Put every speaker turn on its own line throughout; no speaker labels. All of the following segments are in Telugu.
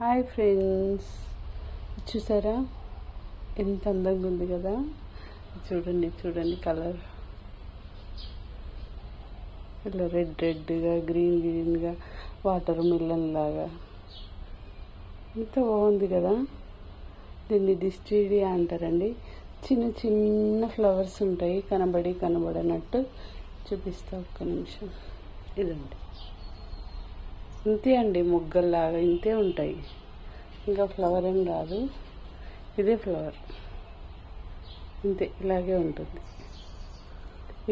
Hi friends. చూసారా? ఎంత అందంగా ఉంది కదా? చూడండి చూడండి కలర్. ఇలా రెడ్ రెడ్గా గ్రీన్ గ్రీన్గా వాటర్ మిల్లన్ లాగా. ఎంత బాగుంది కదా? దీన్ని డిస్టీడియా అంటారండి. చిన్న చిన్న ఫ్లవర్స్ ఉంటాయి కనబడి కనబడనట్టు. చూపిస్తా ఒక్క నిమిషం. ఇదండి. ఇంతే అండి మొగ్గల్లాగా ఇంతే ఉంటాయి. ఇంకా ఫ్లవర్ ఏం రాదు. ఇదే ఫ్లవర్. ఇంతే ఇలాగే ఉంటుంది.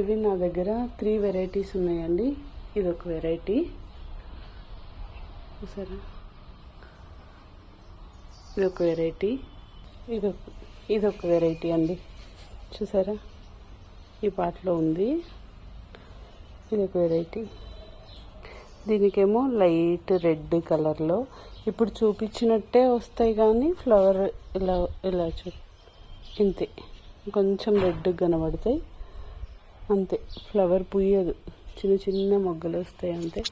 ఇవి నా దగ్గర త్రీ వెరైటీస్ ఉన్నాయండి. ఇది ఒక వెరైటీ. చూసారా? ఇది ఒక వెరైటీ. ఇది ఒక ఇది ఒక వెరైటీ అండి. చూసారా? ఈ పాటలో ఉంది. ఇది ఒక వెరైటీ. దీనికేమో లైట్ రెడ్ కలర్లో. ఇప్పుడు చూపించినట్టే వస్తాయి కానీ ఫ్లవర్ ఇలా ఇలా చూ ఇంతే. కొంచెం రెడ్ కనబడతాయి. అంతే. ఫ్లవర్ పుయ్యదు. చిన్న చిన్న మొగ్గలు వస్తాయి అంతే.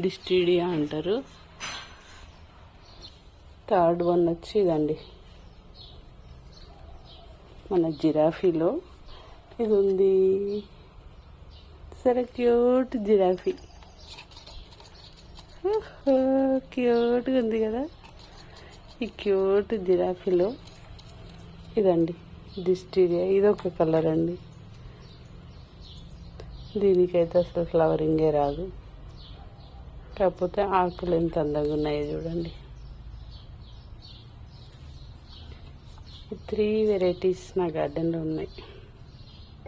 డిస్టీడియా అంటారు. థర్డ్ వన్ వచ్చి ఇదండి. మన జిరాఫీలో. ఇది ఉంది సరే క్యూట్ జిరాఫీ. క్యూట్గా ఉంది కదా. ఈ క్యూట్ జిరాఫీలో. ఇదండి డిస్టీరియా ఇది ఒక కలర్ అండి. దీనికైతే అసలు ఫ్లవరింగే రాదు. కాకపోతే ఆకులు ఎంత అందంగా ఉన్నాయో చూడండి. త్రీ వెరైటీస్ నా గార్డెన్లో ఉన్నాయి.